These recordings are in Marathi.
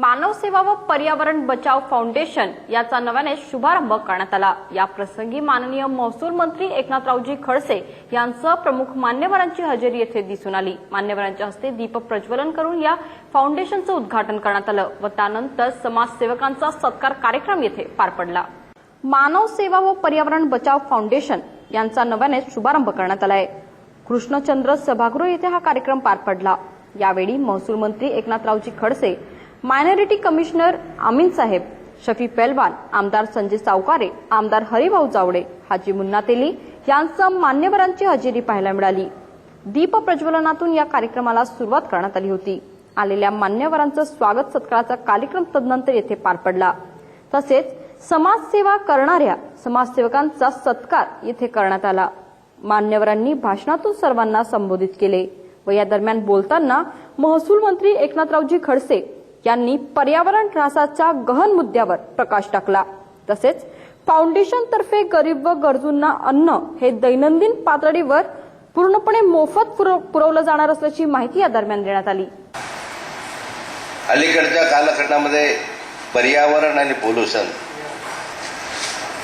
मानव सेवा व पर्यावरण बचाव फाउंडेशन याचा नव्याने शुभारंभ करण्यात आला. या प्रसंगी माननीय महसूल मंत्री एकनाथरावजी खडसे यांसह प्रमुख मान्यवरांची हजेरी येथे दिसून आली. मान्यवरांच्या हस्ते दीप प्रज्वलन करून या फाउंडेशनचं उद्घाटन करण्यात आलं व त्यानंतर समाजसेवकांचा सत्कार कार्यक्रम येथे पार पडला. मानव सेवा व पर्यावरण बचाव फाउंडेशन यांचा नव्याने शुभारंभ करण्यात आला आहे कृष्णचंद्र सभागृह येथे हा कार्यक्रम पार पडला. यावेळी महसूल मंत्री एकनाथरावजी खडसे मायनॉरिटी कमिशनर अमीन साहेब शफी पेलवान आमदार संजय सावकारे आमदार हरिभाऊ जावडे हाजी मुन्ना तेली यांसह मान्यवरांची हजेरी पाहायला मिळाली. दीप प्रज्वलनातून या कार्यक्रमाला सुरुवात करण्यात आली होती. आलेल्या मान्यवरांचं स्वागत सत्काराचा कार्यक्रम तदनंतर येथे पार पडला. तसेच समाजसेवा करणाऱ्या समाजसेवकांचा सत्कार येथे करण्यात आला. मान्यवरांनी भाषणातून सर्वांना संबोधित केले व या दरम्यान बोलताना महसूल मंत्री एकनाथरावजी खडसे यांनी पर्यावरण ऱ्हासाच्या गहन मुद्द्यावर प्रकाश टाकला. तसेच फाउंडेशन तर्फे गरीब व गरजूंना अन्न हे दैनंदिन पातळीवर पूर्णपणे मोफत पुरव- पुरवलं जाणार असल्याची माहिती या दरम्यान देण्यात आली. अलीकडच्या कालखंडामध्ये पर्यावरण आणि पोल्युशन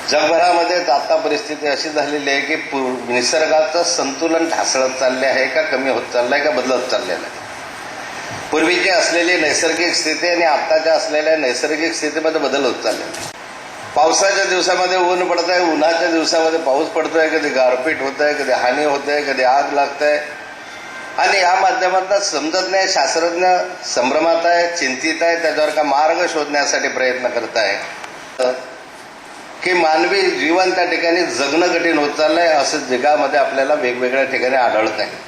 जगभरामध्ये आता परिस्थिती अशी झालेली आहे की पु- निसर्गाचं संतुलन ढासळत चालले आहे का कमी होत चाललंय का बदलत चाललेलं आहे? पूर्वीची असलेली नैसर्गिक स्थिती आणि आत्ताच्या असलेल्या नैसर्गिक स्थितीमध्ये बदल होत चालले. पावसाच्या दिवसामध्ये ऊन पडत आहे उन्हाच्या दिवसामध्ये पाऊस पडतोय कधी गारपीट होत आहे कधी हानी होत आहे कधी आग लागत आहे आणि या माध्यमातून समजत नाही शास्त्रज्ञ संभ्रमात आहे चिंतित आहे त्याच्यावर का मार्ग शोधण्यासाठी प्रयत्न करत आहे की मानवी जीवन त्या ठिकाणी जगणं कठीण होत चाललंय असं जगामध्ये आपल्याला वेगवेगळ्या ठिकाणी आढळत आहे